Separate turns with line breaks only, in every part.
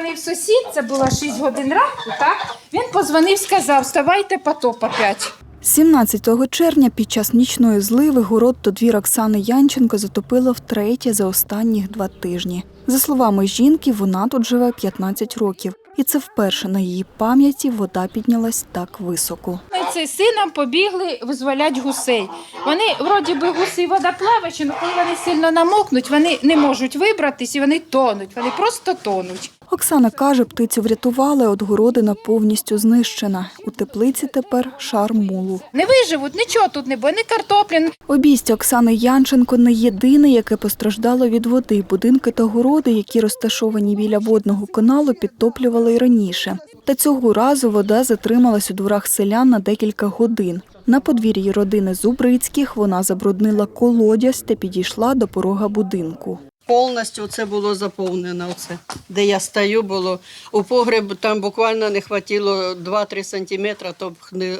позвонив сусід, це було 6 годин ранку, так? Він позвонив, сказав, вставайте потоп опять.
17 червня під час нічної зливи город та двір Оксани Янченко затопило втретє за останніх два тижні. За словами жінки, вона тут живе 15 років, і це вперше на її пам'яті вода піднялась так високо.
Це з сином побігли визволять гусей. Вони, вроді би, гуси водоплавачі, але коли вони сильно намокнуть, вони не можуть вибратись і вони тонуть. Вони просто тонуть.
Оксана каже, птицю врятували, от городина повністю знищена. У теплиці тепер шар мулу.
Не виживуть, нічого тут не буде, ні картоплі, ні
Обійстя Оксани Янченко не єдине, яке постраждало від води. Будинки та городи, які розташовані біля водного каналу, підтоплювали й раніше. Та цього разу вода затрималась у дворах селян на декілька годин. На подвір'ї родини Зубрицьких вона забруднила колодязь та підійшла до порога будинку.
Повністю це було заповнено. Оце. Де я стою, було у погреб там буквально не хватило 2-3 сантиметри, то б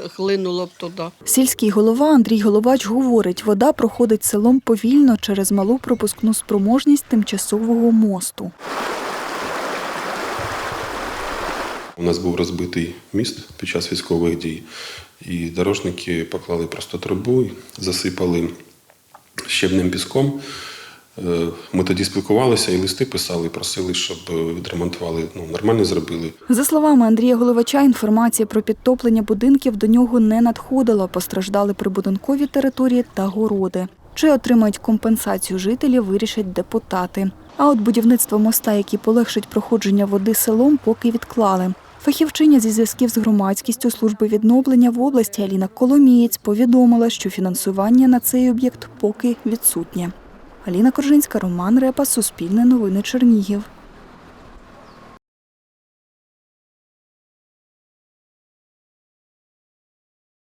хлинуло б туди.
Сільський голова Андрій Головач говорить, вода проходить селом повільно через малу пропускну спроможність тимчасового мосту.
У нас був розбитий міст під час військових дій, і дорожники поклали просто трубу, засипали щебним піском. Е, Ми тоді спілкувалися і листи писали, просили, щоб відремонтували, ну, нормально зробили.
За словами Андрія Головача, інформація про підтоплення будинків до нього не надходила. Постраждали прибудинкові території та городи. Чи отримають компенсацію жителі, вирішать депутати. А от будівництво моста, який полегшить проходження води селом, поки відклали. Фахівчиня зі зв'язків з громадськістю служби відновлення в області Аліна Коломієць повідомила, що фінансування на цей об'єкт поки відсутнє. Аліна Коржинська, Роман Репа, Суспільне новини Чернігів.